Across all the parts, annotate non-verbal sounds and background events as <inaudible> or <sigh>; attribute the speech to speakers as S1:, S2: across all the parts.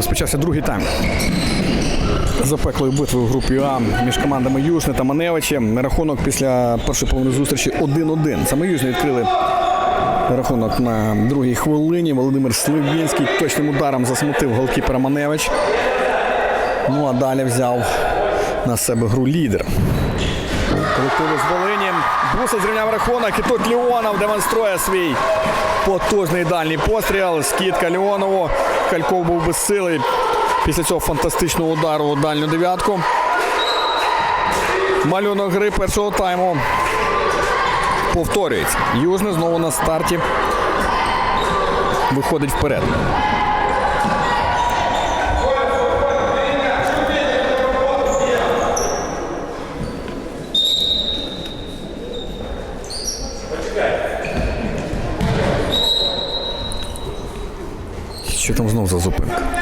S1: Розпочався другий тайм. Запеклої битви в групі А між командами Южне та Маневичі. Рахунок після першої половини зустрічі 1-1. Саме Южне відкрили рахунок на другій хвилині. Володимир Сливінський точним ударом засмутив голкіпера Маневич. Ну а далі взяв на себе гру лідер. Колективу з Волині. Буса зрівняв рахунок і тут Леонов демонструє свій потужний дальній постріл. Скидка Леонову. Кальков був безсилий після цього фантастичного удару у дальню дев'ятку. Малюнок гри першого тайму повторюється. Южний знову на старті виходить вперед. Що там знов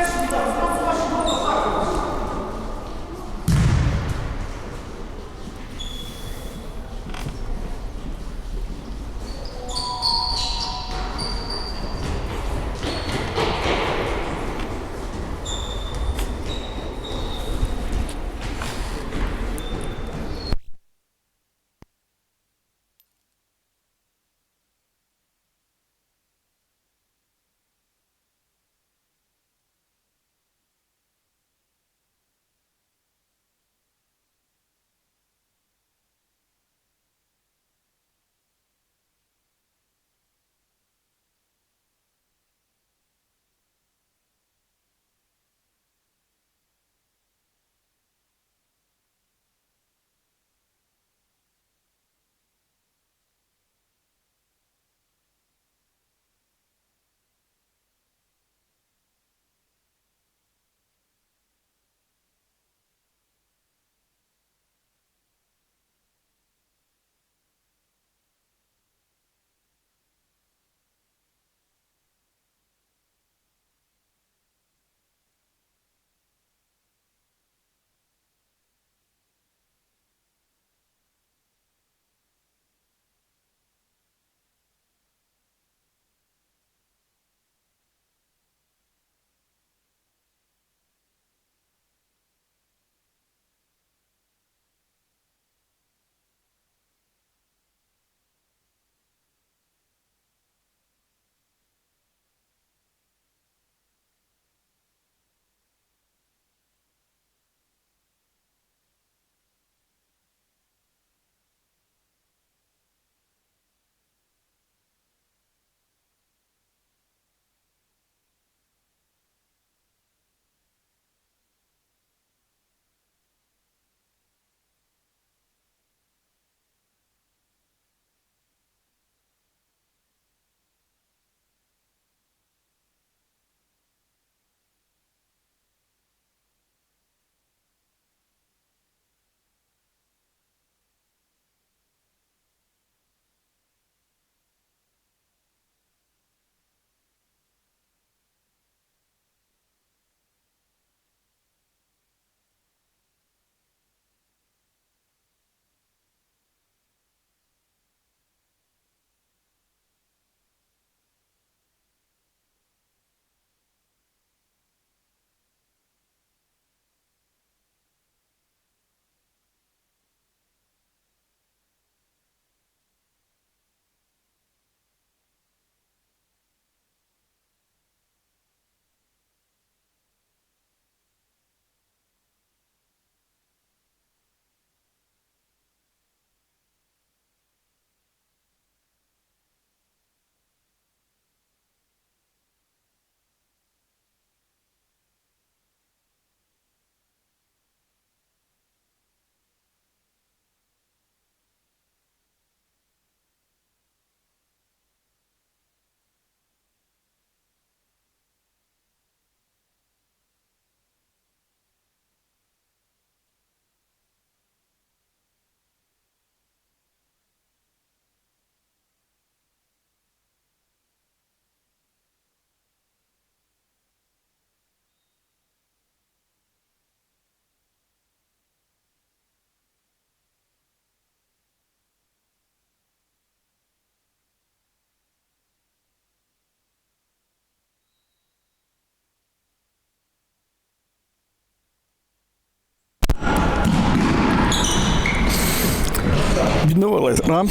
S1: Відновилась гра.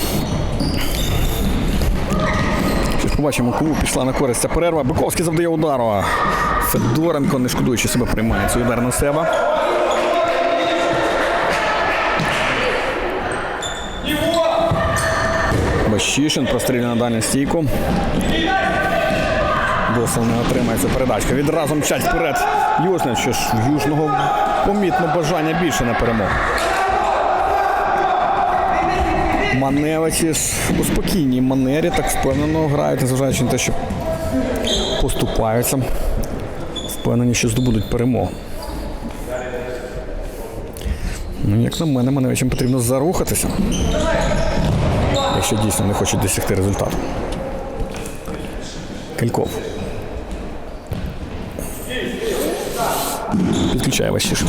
S1: Щось побачимо, кому пішла на користь ця перерва. Биковський завдає удару. Федоренко, не шкодуючи себе, приймає цей удар на себе. Бащишин прострілює на дальню стійку. Досил не отримає цю передачку. Відразу мчать вперед Южне. Що ж Южного помітно бажання більше на перемогу. Маневичі ж у спокійній манері так впевнено грають, незважаючи на те, що поступаються. Впевнені, що здобудуть перемогу. Ну, як на мене, Маневичам потрібно зарухатися, якщо дійсно не хочуть досягти результату. Кельков. Підключає Ващиш.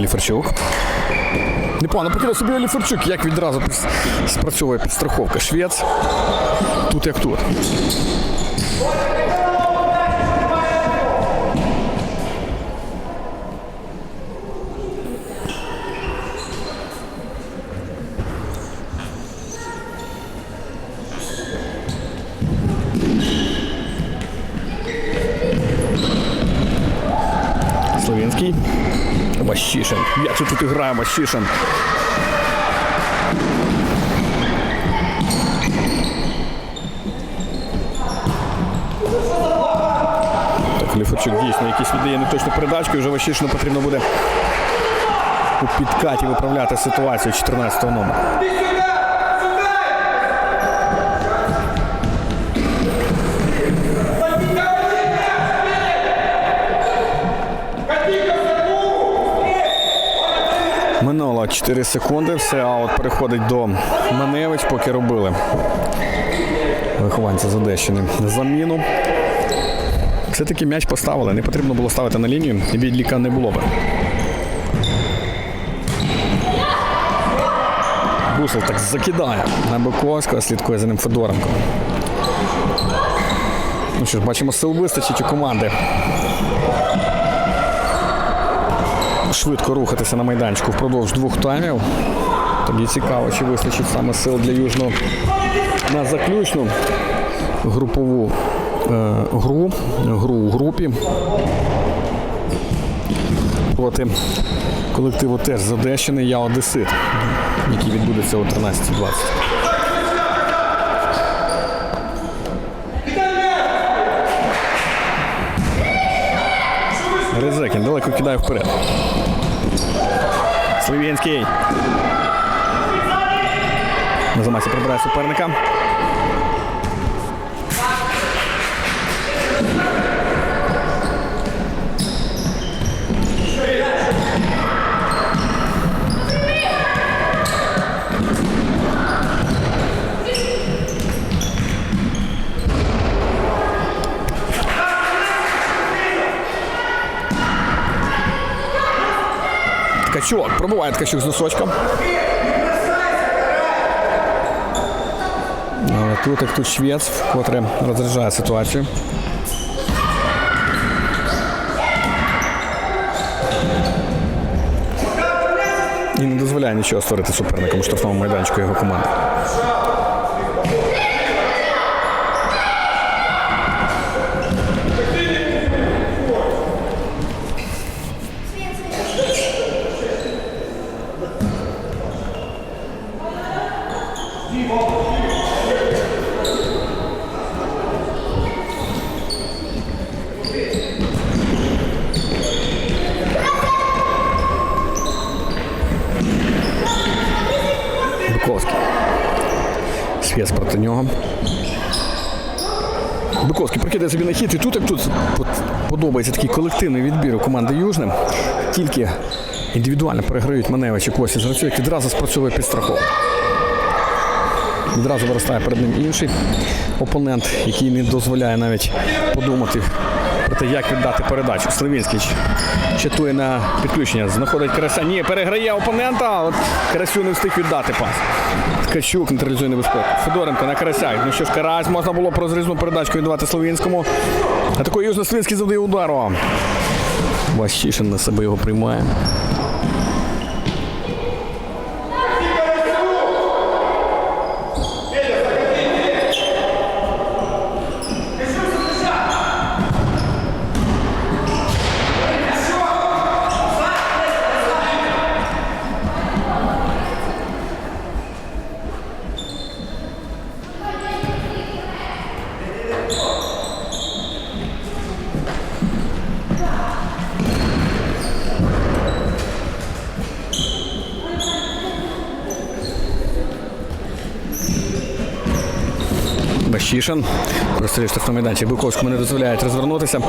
S1: Ліферчук. Непогано покидав собі Ліферчук, як відразу спрацьовує підстраховка. Швець. Тут як тут. Ващишин. Як же тут і грає Ващишин? Так, дійсно якісь віддає неточну передачку, і вже Ващишину потрібно буде у підкаті виправляти ситуацію 14-го номера. 4 секунди, все аут переходить до Маневич, поки робили вихованця з Одещини заміну. Все-таки м'яч поставили, не потрібно було ставити на лінію, і відліка не було би. Бусел так закидає на Биковського, слідкує за ним Федоренко. Ну що ж, бачимо, сил вистачить у команди. Швидко рухатися на майданчику впродовж двох таймів. Тоді цікаво, чи вистачить саме сил для Южного на заключну групову е, гру, гру у групі. Проти колективу теж Одещини Я Одесит, який відбудеться о 13.20. Резекін далеко кидає вперед. Слов'янський. На замасі прибирає суперника. Ткачук. Пробуває Ткачук з носочком. Тут як тут швець, вкотре розряджає ситуацію. І не дозволяє нічого створити суперникам у штрафному майданчику його команди. Биковський. Нього. Биковський прокидає собі на хід, і тут як тут подобається такий колективний відбір у команди Южним. Тільки індивідуально переграють Маневич і Косі який відразу спрацьовує підстраховка. Відразу виростає перед ним інший опонент, який не дозволяє навіть подумати про як віддати передачу. Славінський читує на підключення, знаходить Карася. Ні, переграє опонента, а от Карасю не встиг віддати пас. Ткачук нейтралізує небезпеку. Федоренко на Карася. Ну що ж, Карась можна було про зрізну передачку віддавати Словінському. А такою Южно Славінський завдає удару. Ващишин на себе його приймає. Бащишин. Прострілює штрафний майданчик. Буковському не дозволяють розвернутися.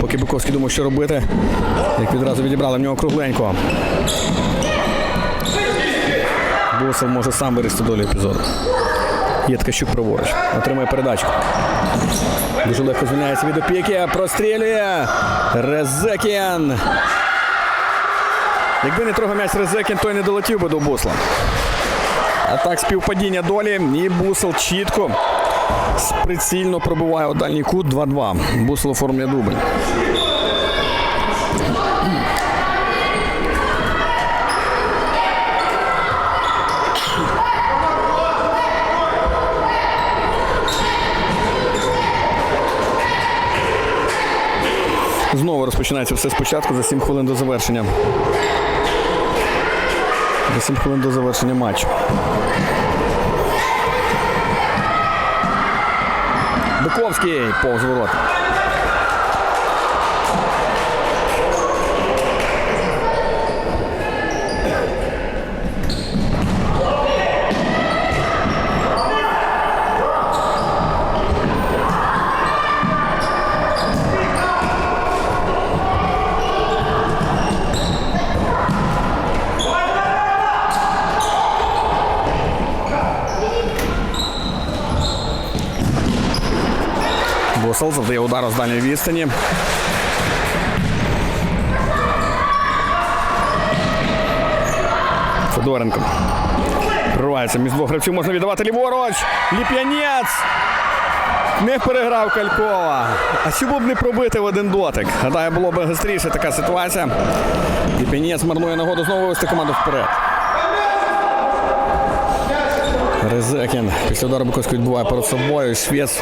S1: Поки Буковський думав, що робити. Як відразу відібрали в нього кругленько. Бусов може сам вирішити долю епізоду. Є Ткачук праворуч. Отримує передачку. Дуже легко звільняється від опіки. Прострілює. Резекін. Якби не трохи м'яч Резекін, то й не долетів би до Бусла. А так співпадіння долі. І Бусел чітко прицільно пробиває у дальній кут 2-2. Бусел оформлює дубль. Знову розпочинається все спочатку за 7 хвилин до завершення. За 7 хвилин до завершення матчу. Биковський повз ворот. Босел завдає удару з дальньої відстані. Федоренко. Проривається між двох гравців. Можна віддавати ліворуч. Ліп'янець. Не переграв Калькова. А чому б не пробити в один дотик? Гадаю, було б гостріше така ситуація. Ліп'янець марнує нагоду знову вивести команду вперед. Резекін після удару Буковського відбуває перед собою. Швець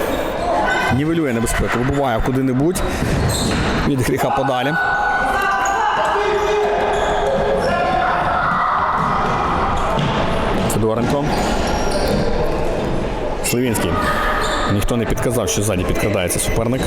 S1: нівелює небезпеку, Вибуває куди-небудь від гріха подалі. Федоренко. Сливінський. Ніхто не підказав, що ззаді підкрадається суперник.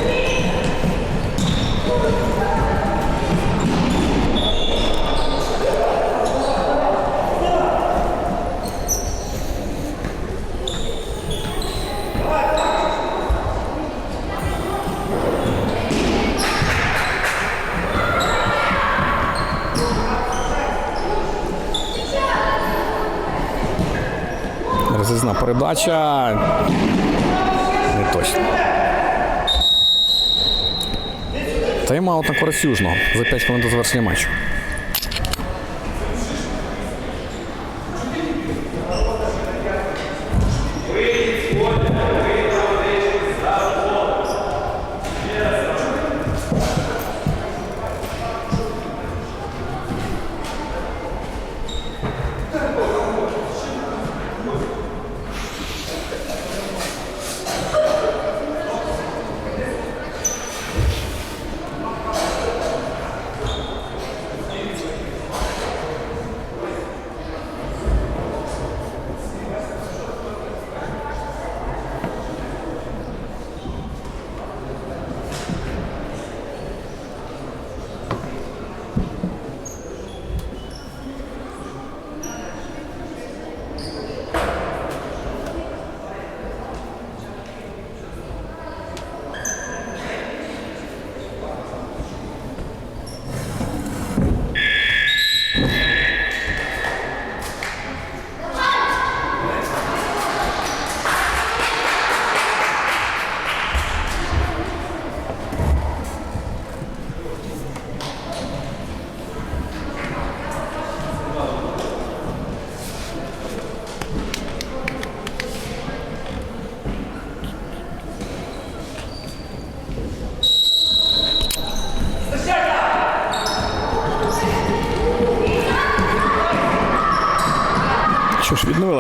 S1: Передача. Не точно. Тайм-аут на користь Южного за 5 хвилин до завершення матчу.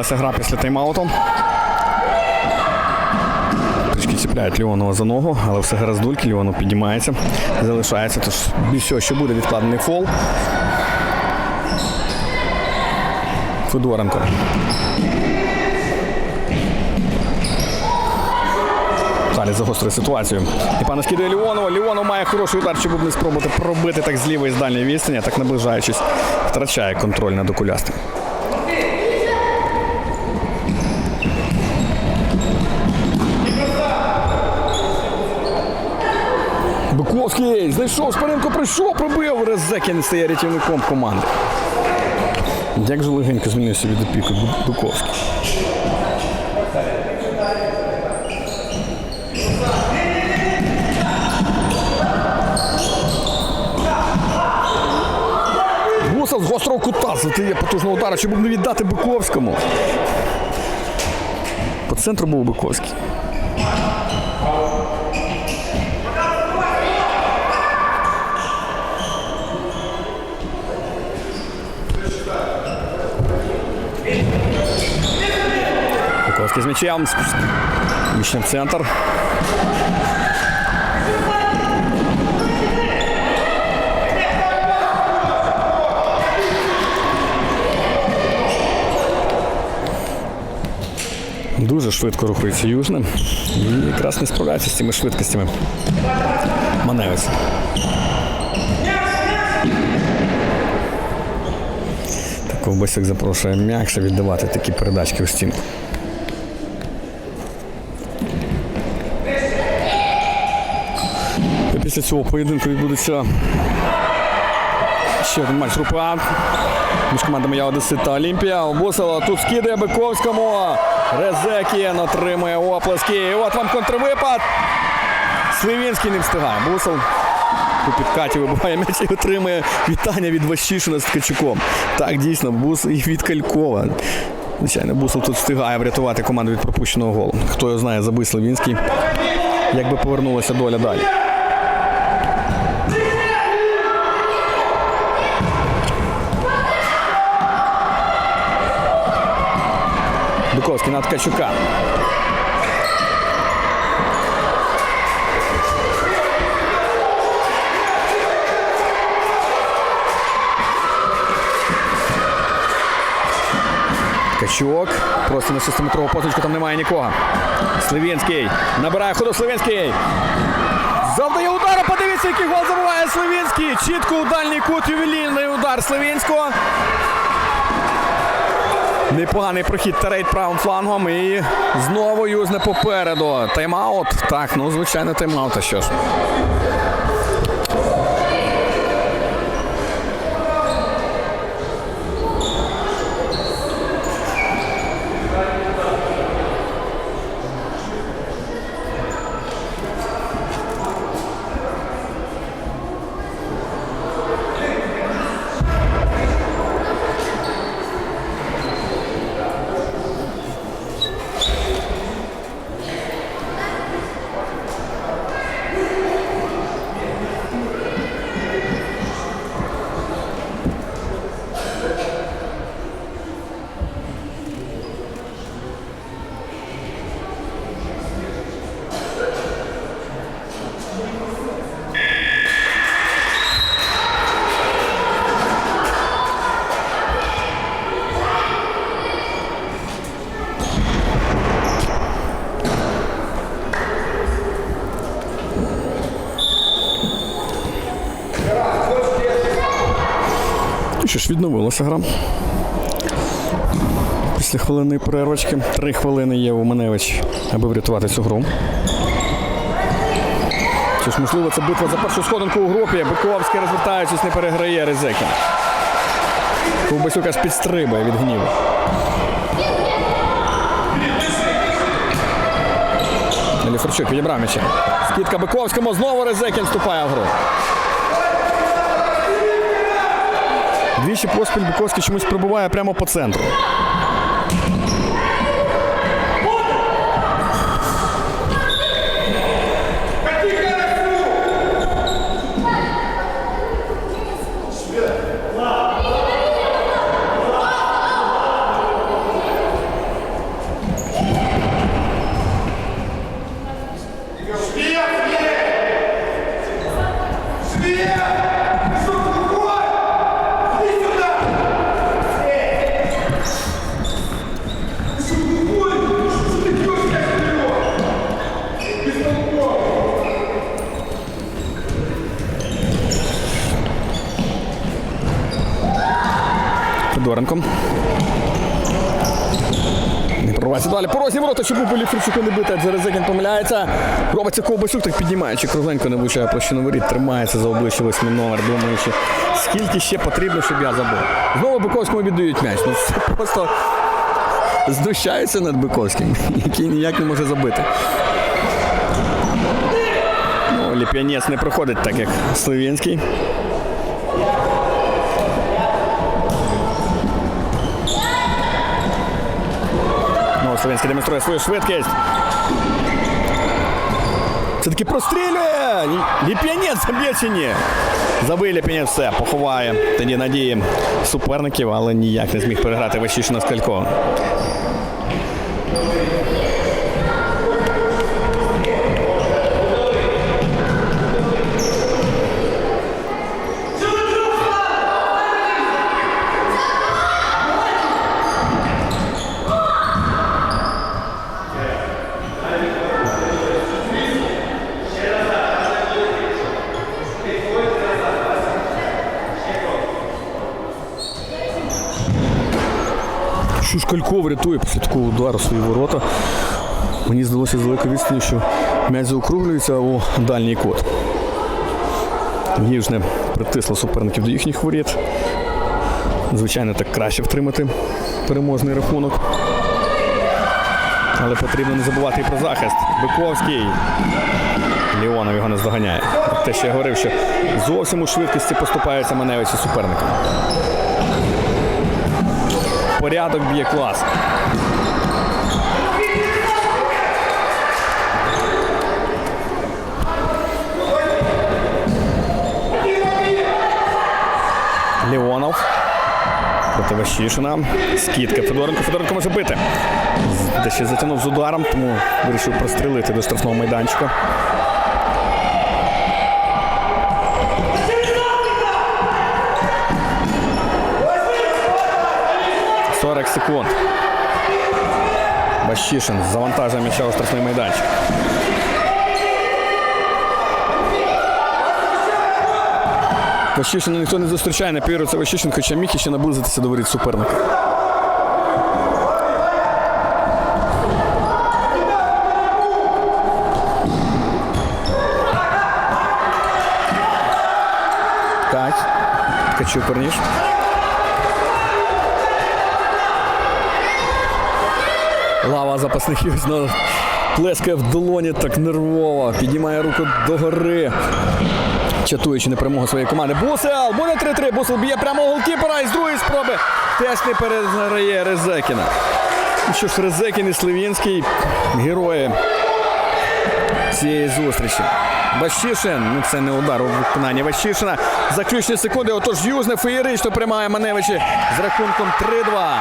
S1: Що гра після тайм-ауту. Трішки чіпляють Ліонова за ногу, але все гараздульки, Ліонов піднімається, залишається, тож більш всього, що буде відкладений фол. Федоренко. Далі загострює ситуацію. І пане скидує Ліонова. Ліонов має хороший удар, щоб не спробувати пробити так з лівої з дальньої відстані, так наближаючись, втрачає контроль над окулястим. Буковський знайшов Спаренко, прийшов, пробив. Резекін стає рятівником команди. Як же легенько змінився від опіки Бу- Буковський. Гусов з гострого кута затиє потужного удара, щоб не віддати Буковському. По центру був Буковський. Буковський з м'ячем. Мічним в центр. Дуже швидко рухається Южне. І якраз не справляється з цими швидкостями. Маневець. Ковбасик запрошує м'якше віддавати такі передачки у стінку. І після цього поєдинку відбудеться ще один матч групи А між командами Я Одесит та Олімпія. Обусило тут скидає Биковському. Резекін отримує оплески. І от вам контрвипад. Сливінський не встигає. Бусел у підкаті вибиває м'яч і отримує вітання від Ващишина з Ткачуком. Так, дійсно, бус і від Калькова. Звичайно, Бусел тут встигає врятувати команду від пропущеного голу. Хто його знає, забив Сливінський. Якби повернулася доля далі. Биковський на Ткачука. Ткачук. Просто на 6-метрову позначку там немає нікого. Сливінський. Набирає ходу Сливінський. Завдає удару. Подивіться, який гол забиває Сливінський. Чітко у дальній кут ювелірний удар Сливінського. Непоганий прохід Терейт правим флангом і знову юзне попереду. Тайм-аут. Так, ну звичайно, тайм-аут. А що ж. Що ж, відновилася гра. Після хвилинної перервочки. Три хвилини є у Маневич, аби врятувати цю гру. Що ж, можливо, це битва за першу сходинку у групі. Биковський, розвертаючись, не переграє Резекіна. Ковбасюк аж підстрибає від гніву. Ліфорчук відібрав м'яча. Скидка Биковському, знову Резекін вступає в гру. Двічі поспіль Буковський чомусь прибуває прямо по центру. Федоренко. Не прорвається далі. Ворота, щоб був Фричуку не бити, адже Резекін помиляється. Робиться ковбасюк, так піднімаючи. Кругленько не влучає площину воріт, тримається за обличчя восьмий номер, думаючи, скільки ще потрібно, щоб я забув. Знову Биковському віддають м'яч. Ну це просто знущаються над Биковським, <laughs> який ніяк не може забити. Ну, Ліп'янець не проходить так, як Слов'янський. Ну, демонструє свою швидкість. Все-таки прострілює! Ліп'янець заб'є чи ні? Ліп'янець все, поховає тоді надії суперників, але ніяк не зміг переграти Ващишина Скалько. Шушкалько врятує після такого удару свої ворота. Мені здалося з далекої відстані, що м'яч заокруглюється у дальній кут. Ніжне притисло суперників до їхніх воріт. Звичайно, так краще втримати переможний рахунок. Але потрібно не забувати і про захист. Биковський. Ліонов його не здоганяє. Те, що я говорив, що зовсім у швидкості поступаються Маневичі суперникам. Порядок б'є клас. Леонов. Проти Ващишина. Скидка Федоренко. Федоренко може бити. Де ще затягнув з ударом, тому вирішив прострілити до штрафного майданчика. – 40 секунд. Ващишин завантажує м'яча у штрафний майданчик. Ващишина ніхто не зустрічає, напірується Ващишин, хоча міг ще наблизитися до воріт суперника. Так. Ткачук Корніш. Лава запасників знову плескає в долоні так нервово, піднімає руку догори, чатуючи на перемогу своєї команди. Бусел! Буде 3-3. Бусел б'є прямо голкіпера і з другої спроби теж не переграє Резекіна. Ну що ж, Резекін і Сливінський герої цієї зустрічі. Ващишин, ну це не удар у виконанні Ващишина. Заключні секунди, отож Юзне феєрично приймає Маневичі з рахунком 3-2.